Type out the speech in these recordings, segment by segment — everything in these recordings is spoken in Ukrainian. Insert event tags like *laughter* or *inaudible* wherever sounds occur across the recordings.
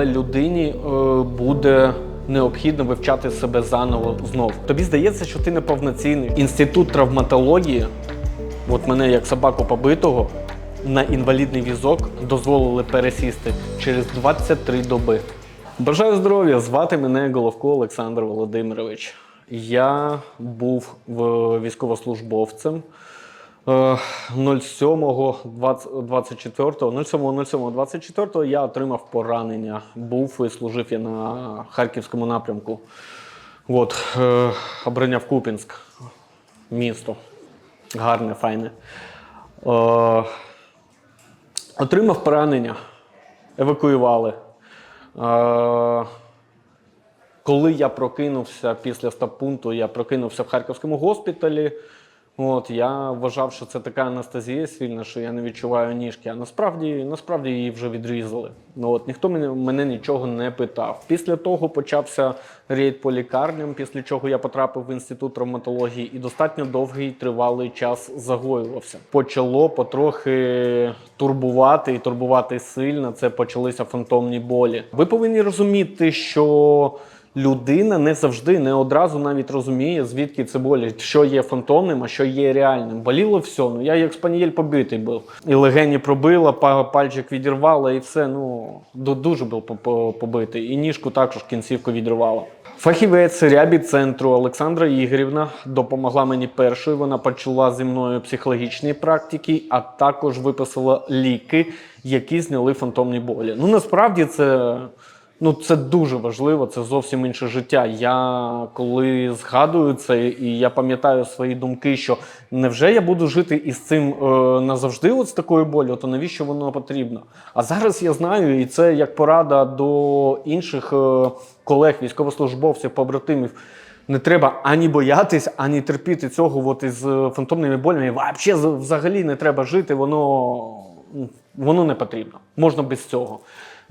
але людині е, буде необхідно вивчати себе заново знов. Тобі здається, що ти неповноцінний. Інститут травматології, от мене як собаку побитого, на інвалідний візок дозволили пересісти через 23 доби. Бажаю здоров'я! Звати мене Головко Олександр Володимирович. Я був військовослужбовцем. Е, 07.24 07.07.24 я отримав поранення. Був і служив я на харківському напрямку. От, е, обороняв Купінськ, місто. Гарне, файне. Е, отримав поранення, евакуювали. Е, коли я прокинувся після стабпункту, я прокинувся в Харківському госпіталі. От, я вважав, що це така анестезія сильна, що я не відчуваю ніжки. А насправді, насправді її вже відрізали. Ну, от, ніхто мене, мене нічого не питав. Після того почався рейд по лікарням, після чого я потрапив в інститут травматології і достатньо довгий тривалий час загоювався. Почало потрохи турбувати і турбувати сильно. Це почалися фантомні болі. Ви повинні розуміти, що людина не завжди, не одразу навіть розуміє, звідки це болить, що є фантомним, а що є реальним. Боліло все. Ну я як спанієль побитий був. І легені пробило, па- пальчик відірвало, і все. Ну ду- дуже був по- по- побитий. І ніжку також кінцівку відривало. Фахівець рябі-центру Олександра Ігорівна допомогла мені першою. Вона почала зі мною психологічні практики, а також виписала ліки, які зняли фантомні болі. Ну насправді це. Ну, це дуже важливо, це зовсім інше життя. Я коли згадую це, і я пам'ятаю свої думки, що невже я буду жити із цим е, назавжди, от з такою болю, то навіщо воно потрібно? А зараз я знаю, і це як порада до інших е, колег, військовослужбовців, побратимів. Не треба ані боятись, ані терпіти цього от із е, фантомними болями. Вообще взагалі не треба жити, воно, воно не потрібно. Можна без цього.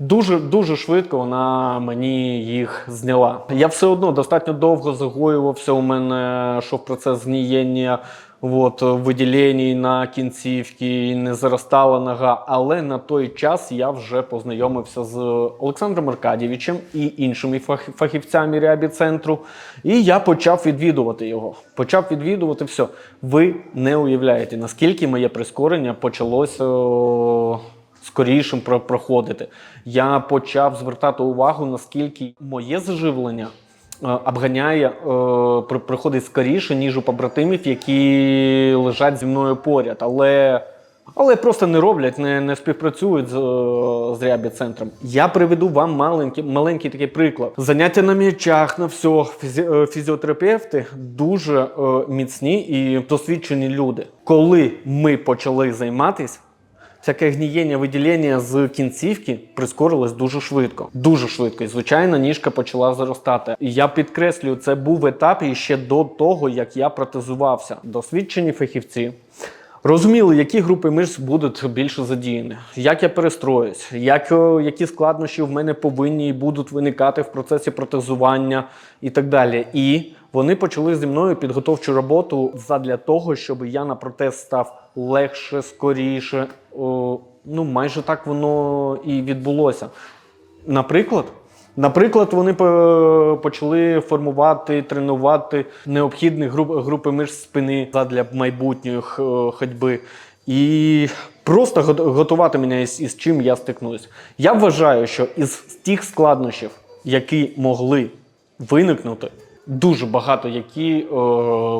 Дуже дуже швидко вона мені їх зняла. Я все одно достатньо довго загоювався. У мене йшов процес згнієння, от, виділень на кінцівки, не заростала нога. Але на той час я вже познайомився з Олександром Аркадійовичем і іншими фах- фахівцями реабіцентру. І я почав відвідувати його. Почав відвідувати все. Ви не уявляєте, наскільки моє прискорення почалося. Скорішим про- проходити. Я почав звертати увагу, наскільки моє заживлення е, обганяє, е, при- приходить скоріше, ніж у побратимів, які лежать зі мною поряд. Але, але просто не роблять, не, не співпрацюють з, е, з реабіцентром. Я приведу вам маленький, маленький такий приклад. Заняття на м'ячах, на все. Фізі, фізіотерапевти дуже міцні і досвідчені люди. Коли ми почали займатися, Всяке гнієння, виділення з кінцівки прискорилось дуже швидко. Дуже швидко. І звичайно, ніжка почала зростати. І я підкреслюю, це був етап ще до того, як я протезувався. Досвідчені фахівці. Розуміли, які групи мишць будуть більше задіяні, як я перестроюсь, як, е, які складнощі в мене повинні і будуть виникати в процесі протезування і так далі. І вони почали зі мною підготовчу роботу задля того, щоб я на протез став легше, скоріше. Ну, майже так воно і відбулося. Наприклад, наприклад, вони по- почали формувати, тренувати необхідні груп, групи мишць спини задля майбутньої ходьби. І просто го- готувати мене із, із чим я стикнусь. Я вважаю, що із тих складнощів, які могли виникнути, дуже багато які е,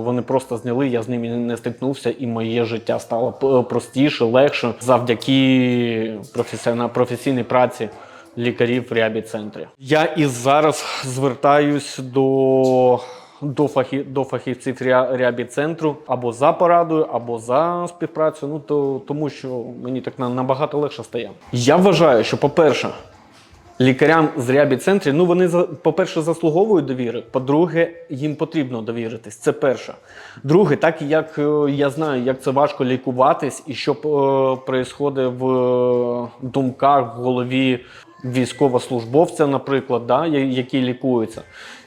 вони просто зняли, я з ними не стикнувся, і моє життя стало простіше, легше завдяки професійній праці лікарів в реабіцентрі. Я і зараз звертаюсь до. До, фахі, до фахівців ре- реабіцентру або за порадою, або за співпрацю. Ну то тому, що мені так на- набагато легше стає. Я вважаю, що, по-перше, лікарям з реабіцентрів, ну вони по-перше, заслуговують довіри. По-друге, їм потрібно довіритись. Це перше. Друге, так як е, я знаю, як це важко лікуватись, і що відбувається в е, думках в голові військовослужбовця, наприклад, да, які лікуються.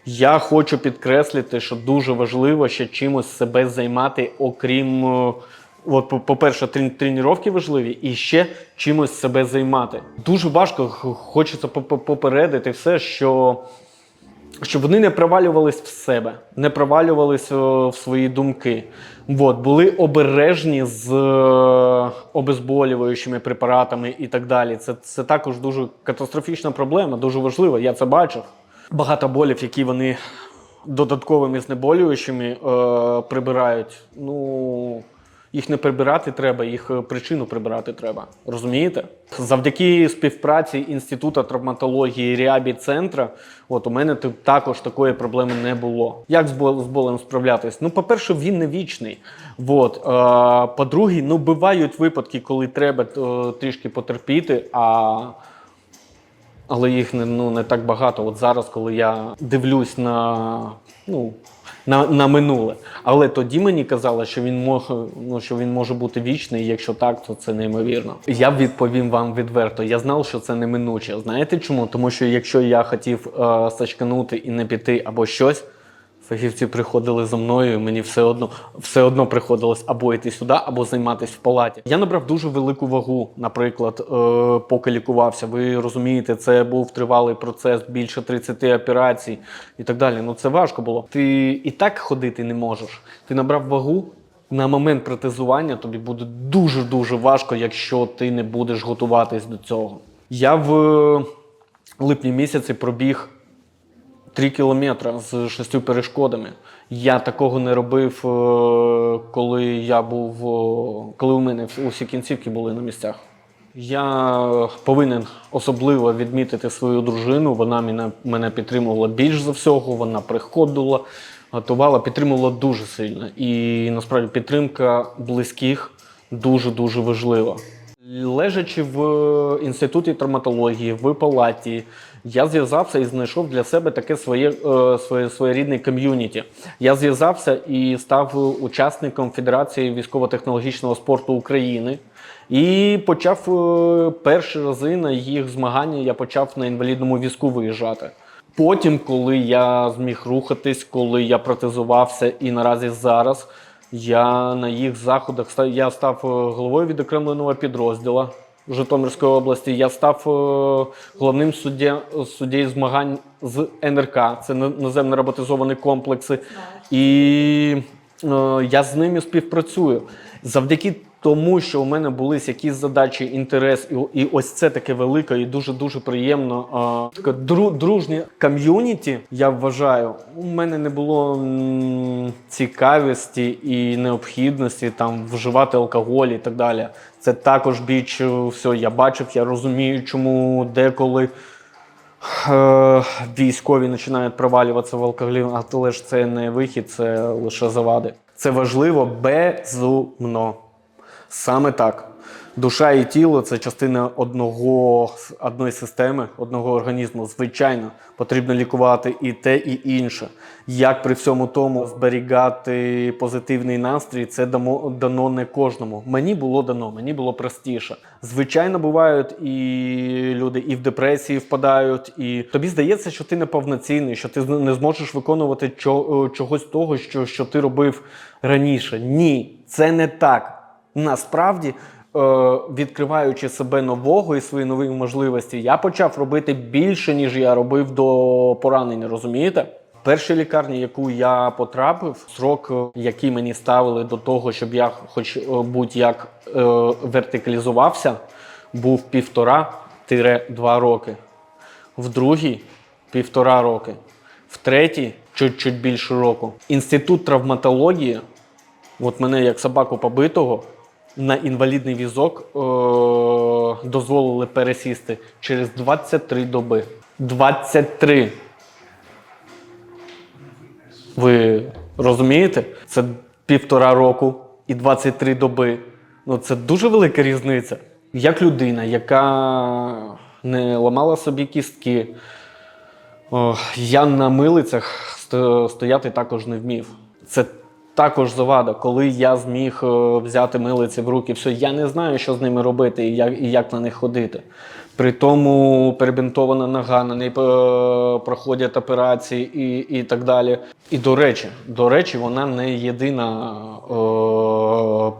Я хочу підкреслити, що дуже важливо ще чимось себе займати, окрім. е, От, по- по-перше, трен- тренування важливі і ще чимось себе займати. Дуже важко, хочеться поп- попередити все, що, щоб вони не провалювались в себе, не провалювались о, в свої думки. От, були обережні з е, обезболюючими препаратами і так далі. Це, це також дуже катастрофічна проблема, дуже важлива. Я це бачив. Багато болів, які вони додатковими знеболюючими е, прибирають. Ну, їх не прибирати треба, їх е, причину прибирати треба. Розумієте? Завдяки співпраці Інституту травматології і реабі центра, от у мене також такої проблеми не було. Як з болем справлятись? Ну, по-перше, він не вічний. От. Е, по-друге, ну бувають випадки, коли треба е, трішки потерпіти, а але їх не, ну, не так багато. От зараз, коли я дивлюсь на, ну, на, на минуле. Але тоді мені казали, що він може, ну, що він може бути вічний, якщо так, то це неймовірно. Я відповім вам відверто. Я знав, що це неминуче. Знаєте чому? Тому що якщо я хотів е, сачканути і не піти або щось. Фахівці приходили за мною, і мені все одно все одно приходилось або йти сюди, або займатися в палаті. Я набрав дуже велику вагу, наприклад, е, поки лікувався. Ви розумієте, це був тривалий процес, більше 30 операцій і так далі. Ну це важко було. Ти і так ходити не можеш. Ти набрав вагу. На момент протезування тобі буде дуже дуже важко, якщо ти не будеш готуватись до цього. Я в е, липні місяці пробіг 3 кілометри з шістю перешкодами. Я такого не робив, е, коли я був, е, коли у мене усі кінцівки були на місцях. Я повинен особливо відмітити свою дружину. Вона мене, мене підтримувала більш за всього. Вона приходила, готувала, підтримувала дуже сильно. І насправді підтримка близьких дуже дуже важлива. Лежачи в е, інституті травматології, в палаті, я зв'язався і знайшов для себе таке своє, е, своє своєрідне ком'юніті. Я зв'язався і став учасником Федерації військово-технологічного спорту України. І почав е, перші рази на їх змагання я почав на інвалідному візку виїжджати. Потім, коли я зміг рухатись, коли я протезувався, і наразі зараз я на їх заходах ста- я став е, головою відокремленого підрозділу Житомирської області. Я став е, головним суддя, суддєю змагань з НРК, це на- наземно роботизовані комплекси. І е, я з ними співпрацюю. Завдяки тому, що у мене були якісь задачі, інтерес, і, і ось це таке велике і дуже дуже приємно. таке дру, дружнє ком'юніті. Я вважаю, у мене не було м, цікавості і необхідності там вживати алкоголь і так далі. Це також біч е, все. Я бачив, я розумію, чому деколи. Е, Військові починають провалюватися в алкоголі, але ж це не вихід, це лише завади. Це важливо безумно. Саме так. Душа і тіло це частина одного, одної системи, одного організму. Звичайно, потрібно лікувати і те, і інше. Як при всьому тому зберігати позитивний настрій, це дамо, дано не кожному. Мені було дано, мені було простіше. Звичайно, бувають і люди і в депресії впадають, і тобі здається, що ти неповноцінний, що ти не зможеш виконувати е, чогось того, що, що ти робив раніше. Ні, це не так. Насправді, е, відкриваючи себе нового і свої нові можливості, я почав робити більше, ніж я робив до поранення. Розумієте? Першій лікарні, яку я потрапив, срок, е, який мені ставили до того, щоб я хоч е, будь-як вертикалізувався, був півтора-два роки. В другій півтора роки, в третій чуть-чуть більше року. Інститут травматології От мене як собаку побитого на інвалідний візок е- дозволили пересісти через 23 доби. 23. Ви розумієте? Це півтора року і 23 доби. Ну це дуже велика різниця. Як людина, яка не ламала собі кістки, о, я на милицях стояти також не вмів. Це також завада, коли я зміг е, взяти милиці в руки, все, я не знаю, що з ними робити і як, і як на них ходити. При тому перебінтована нога, на неї проходять операції і, і так далі. І до речі, до речі, вона не єдина е,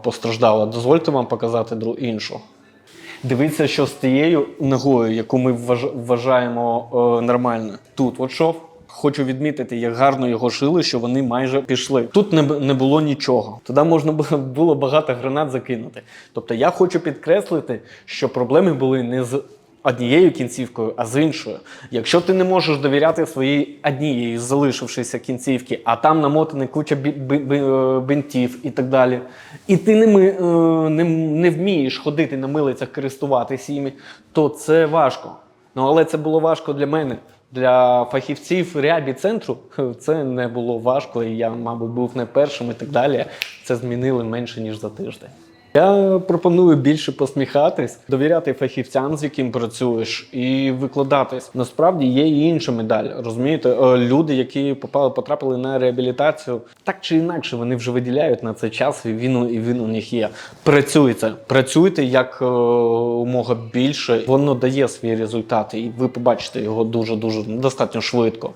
постраждала. Дозвольте вам показати іншу. Дивіться, що з тією ногою, яку ми вважаємо е, нормальною. Тут от шов. Хочу відмітити, як гарно його шили, що вони майже пішли. Тут не, не було нічого. Туди можна *laughs* було- багато гранат закинути. Тобто я хочу підкреслити, що проблеми були не з однією кінцівкою, а з іншою. Якщо ти не можеш довіряти своїй однієї залишившися кінцівки, а там намотані куча бі- бі- бі- е, і так далі, і ти не, е, не, не вмієш ходити на милицях, користуватися іми, то це важко. Ну але це було важко для мене. Для фахівців реабі-центру це не було важко, і я, мабуть, був не першим і так далі. Це змінили менше ніж за тиждень. Я пропоную більше посміхатись, довіряти фахівцям, з яким працюєш, і викладатись. Насправді є і інша медаль. Розумієте, Е, люди, які попали, потрапили на реабілітацію, так чи інакше вони вже виділяють на це час, і він, і він у них є. Працюйте, працюйте як е, умога більше. Воно дає свої результати, і ви побачите його дуже дуже достатньо швидко.